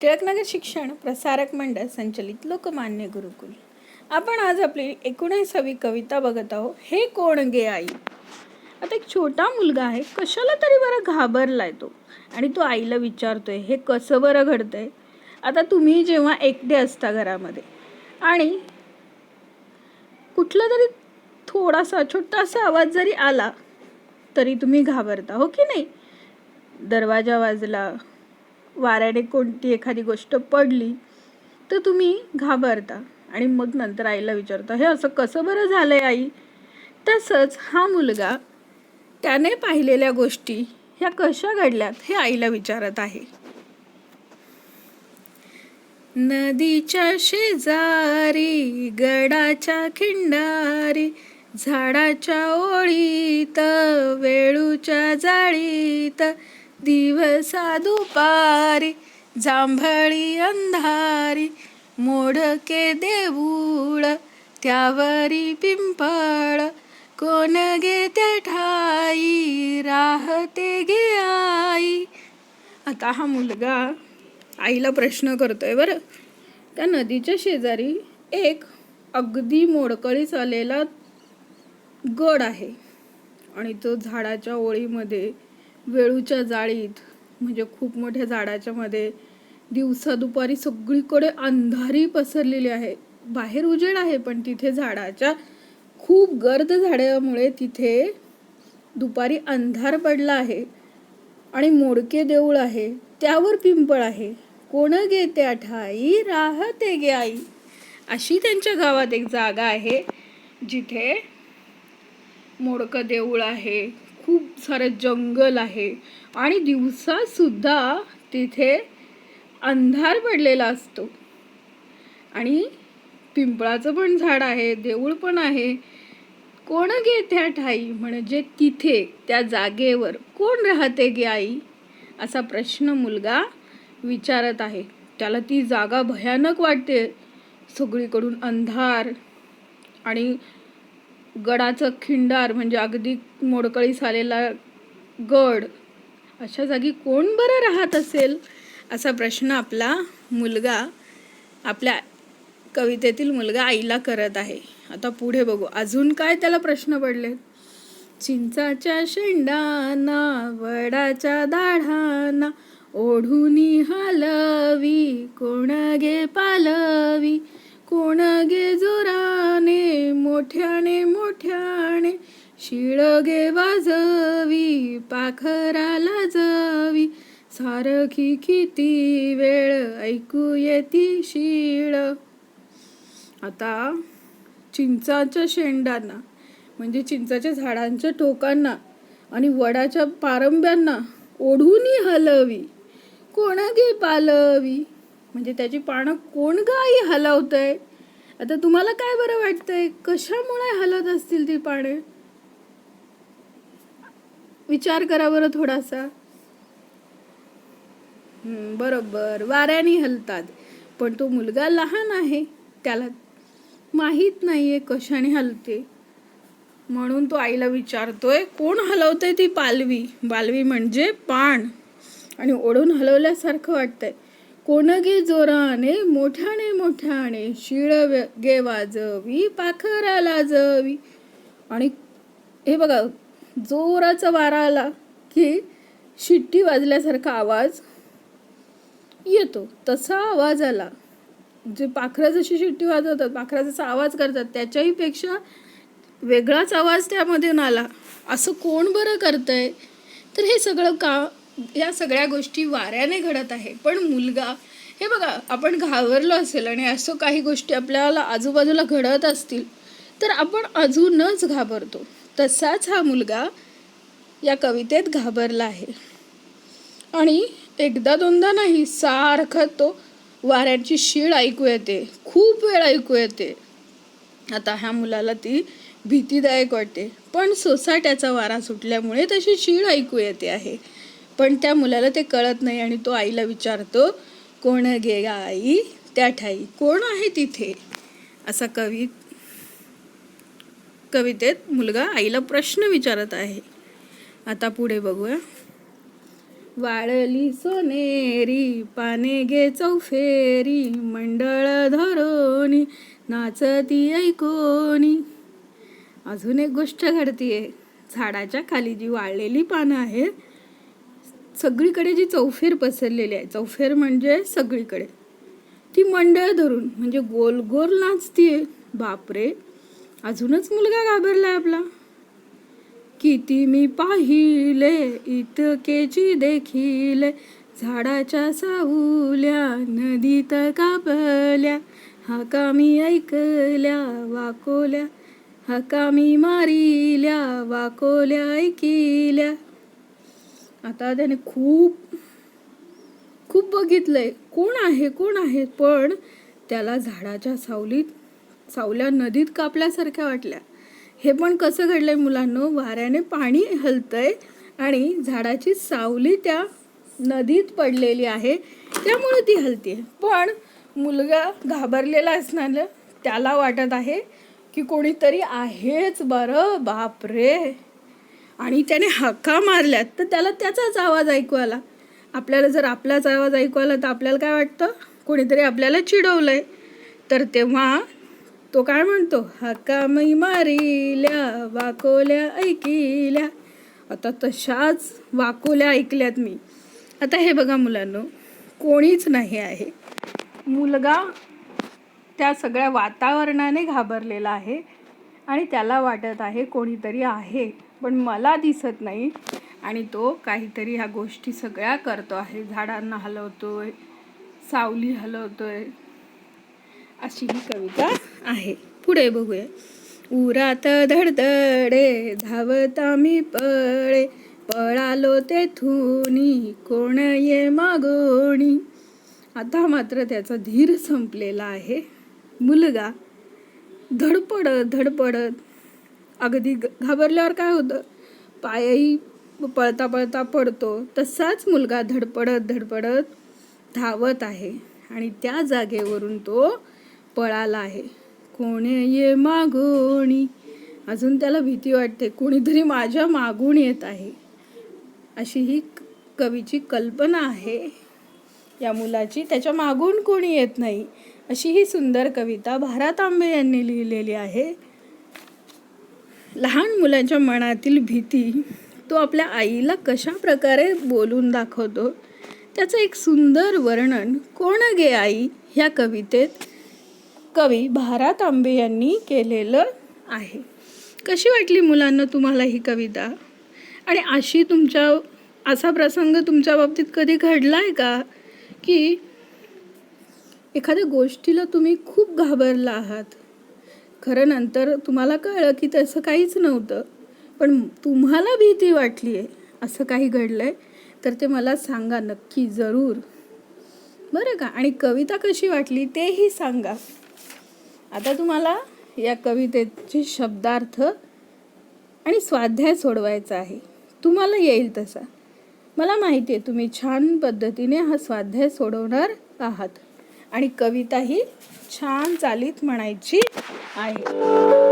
टिळकनगर शिक्षण प्रसारक मंडळ संचलित लोकमान्य गुरुकुल. आपण आज आपली एकोणीसावी कविता बघत आहोत. हे कोण गे आई? आता एक छोटा मुलगा आहे. कशाला तरी बरं घाबरलाय तो. आणि तो आईला विचारतोय हे कसं बरं घडतंय? आता तुम्ही जेव्हा एकटे असता घरामध्ये आणि कुठला तरी थोडासा छोटासा आवाज जरी आला तरी तुम्ही घाबरता हो की नाही? दरवाजा वाजला वाऱ्याने कोणती एखादी गोष्ट पडली तर तुम्ही घाबरता आणि मग नंतर आईला विचारता हे असं कसं बरं झालं आहे आई? तसंच हा मुलगा त्याने पाहिलेल्या गोष्टी ह्या कशा घडल्यात हे आईला विचारत आहे. नदीच्या शेजारी गडाच्या खिंडारी झाडाच्या ओळीत वेळूच्या जाळीत दिवसा दुपारी जांभळी अंधारी मोडके देऊळ त्यावरी पिंपळ कोण गे ते ठाई राहते गे आई. आता हा मुलगा आईला प्रश्न करतोय बरं. त्या नदीच्या शेजारी एक अगदी मोडकळीस आलेला गड आहे आणि तो झाडाच्या ओळीमध्ये वेळूच्या जाळीत म्हणजे खूप मोठ्या झाडाच्या मध्ये दिवसा दुपारी सगळीकडे अंधारी पसरलेली आहे. बाहेर उजेड आहे पण तिथे झाडाच्या खूप गर्द झाडामुळे तिथे दुपारी अंधार पडला आहे आणि मोडके देऊळ आहे. त्यावर पिंपळ आहे. कोण गे त्या ठाई? राहते गे आई. अशी त्यांच्या गावात एक जागा आहे जिथे मोडकं देऊळ आहे. खूप सारं जंगल आहे. आणि दिवसासुद्धा तिथे अंधार पडलेला असतो. आणि पिंपळाचं पण झाड आहे देऊळ पण आहे. कोण गे त्या ठाई? म्हणजे तिथे त्या जागेवर कोण राहते गे आई? असा प्रश्न मुलगा विचारत आहे. त्याला ती जागा भयानक वाटते. सगळीकडून अंधार आणि गडाचं खिंडार म्हणजे अगदी मोडकळीस आलेला गड अशा जागी कोण बरं राहत असेल? असा प्रश्न आपला मुलगा आपल्या कवितेतील मुलगा आईला करत आहे. आता पुढे बघू. अजून काय त्याला प्रश्न पडले? चिंचाच्या शेंडाना वडाच्या दाढाना ओढून हलवी कोण गे पालवी? कोण गे जोराने मोठ्याने मोठ्याने शिळ गे वाजवी पाखराला जवी. सारखी किती वेळ ऐकू येती शिळ. आता चिंचाच्या शेंडांना म्हणजे चिंचाच्या झाडांच्या टोकांना आणि वडाच्या पारंब्यांना ओढूनी हलवी. कोण गे पालवी? म्हणजे त्याची पानं कोण गाई हलवतंय? आता तुम्हाला काय बरं वाटतंय? कशामुळे हलत असतील ती पाने? विचार करा बरं थोडासा. बरोबर. वाऱ्याने हलतात. पण तो मुलगा लहान आहे. त्याला माहीत नाहीये कशाने हलते. म्हणून तो आईला विचारतोय कोण हलवतंय ती पालवी? पालवी म्हणजे पान. आणि ओढून हलवल्यासारखं वाटतंय. कोणगे जोराने मोठ्याने मोठ्याने शिळ गे वाजवी पाखराला जवी. आणि हे बघा जोराचा वारा आला की शिट्टी वाजल्यासारखा आवाज येतो. तसा आवाज आला. जे पाखरं जशी शिट्टी वाजवतात पाखरा जसा आवाज करतात त्याच्याही पेक्षा वेगळाच आवाज त्यामधून आला. असं कोण बरं करतंय? तर हे सगळं का या सगळ्या गोष्टी वाऱ्याने घडत आहे. पण मुलगा हे बघा आपण घाबरलो असेल आणि असं काही गोष्टी आपल्याला आजूबाजूला घडत असतील तर आपण अजूनच घाबरतो. तसाच हा मुलगा या कवितेत घाबरला आहे. आणि एकदा दोनदा नाही सारखं तो वाऱ्यांची शीळ ऐकू येते खूप वेळ ऐकू येते. आता ह्या मुलाला ती भीतीदायक वाटते पण सोसाट्याचा वारा सुटल्यामुळे तशी शीळ ऐकू येते आहे. पण त्या मुलाला ते कळत नाही आणि तो आईला विचारतो कोण गे आई? त्या ठाई कोण आहे तिथे? असा कवी कवितेत मुलगा आईला प्रश्न विचारत आहे. आता पुढे बघूया. वाळली सोनेरी पाने गे चौफेरी मंडळ धरोनी नाचती ऐकोनी अजून एक गोष्ट घडतीये. झाडाच्या खाली जी वाळलेली पानं आहेत सगळीकडे जी चौफेर पसरलेली आहे चौफेर म्हणजे सगळीकडे. ती मंडळ धरून म्हणजे गोल गोल नाचतीये. बापरे अजूनच मुलगा घाबरलाय आपला. किती मी पाहिले इतकेची देखील. झाडाच्या सावल्या नदीत कापल्या. हाका मी ऐकल्या वाकोल्या. हाका मी मारिल्या वाकोल्या ऐकिल्या. आता त्याने खूप खूप बघितलंय. कोण आहे कोण आहे? पण त्याला झाडाच्या सावलीत सावल्या नदीत कापल्यासारख्या वाटल्या. हे पण कसं घडलंय मुलांनो? वाऱ्याने पाणी हलतंय आणि झाडाची सावली त्या नदीत पडलेली आहे. त्यामुळे ती हलते पण मुलगा घाबरलेला असणार त्याला वाटत आहे की कोणीतरी आहेच बरं. बापरे! आणि त्याने हक्का मारल्यात तर त्याला त्याचाच आवाज ऐकू आला. आपल्याला जर आपलाच आवाज ऐकू आला तर आपल्याला काय वाटतं? कोणीतरी आपल्याला चिडवलं आहे तर तेव्हा तो काय म्हणतो? हक्का मी मारिल्या वाकोल्या ऐकिल्या. आता तशाच वाकोल्या ऐकल्यात मी. आता हे बघा मुलांनो कोणीच नाही आहे. मुलगा त्या सगळ्या वातावरणाने घाबरलेला आहे आणि त्याला वाटत आहे कोणीतरी आहे. पण मला दिसत नाही. आणि तो काहीतरी ह्या गोष्टी सगळ्या करतो आहे. झाडांना हलवतो आहे सावली हलवतो आहे अशी ही कविता आहे. पुढे बघूया. उरात धडधडे धावता मी पळे. पळालो तेथुनी कोण ये मागोणी? आता मात्र त्याचा धीर संपलेला आहे. मुलगा धडपडत धडपडत अगदी ग- घाबरल्यावर काय होतं? पायही पळता पळता पडतो. तसाच मुलगा धडपडत धडपडत धावत आहे. आणि त्या जागेवरून तो पळाला आहे. कोणे ये मागोणी? अजून त्याला भीती वाटते. कोणीतरी माझ्या मागून येत आहे. अशी ही कवीची कल्पना आहे. या मुलाची त्याच्या मागून कोणी येत नाही. अशी ही सुंदर कविता भारत आंबे यांनी लिहिलेली आहे. लहान मुलाच्या मनातील भीती तो आपल्या आईला कशा प्रकारे बोलून दाखवतो? त्याचं एक सुंदर वर्णन कोण गे आई ह्या कवितेत? कवी भारत आंबे यांनी केलेलं आहे. कशी वाटली मुलांना तुम्हाला ही कविता? आणि अशी तुमच्या असा प्रसंग तुमच्या बाबतीत कधी घडला आहे का? की एखाद्या गोष्टीला तुम्ही खूप घाबरला आहात. खरं नंतर तुम्हाला कळलं की तसं काहीच नव्हतं. पण तुम्हाला भीती वाटली आहे असं काही घडलं आहे तर ते मला सांगा नक्की जरूर. बरं का? आणि कविता कशी वाटली तेही सांगा. आता तुम्हाला या कवितेचे शब्दार्थ आणि स्वाध्याय सोडवायचा आहे. तुम्हाला येईल तसा. मला माहिती आहे तुम्ही छान पद्धतीने हा स्वाध्याय सोडवणार आहात. आणि कविता ही छान चालीत म्हणायची आहे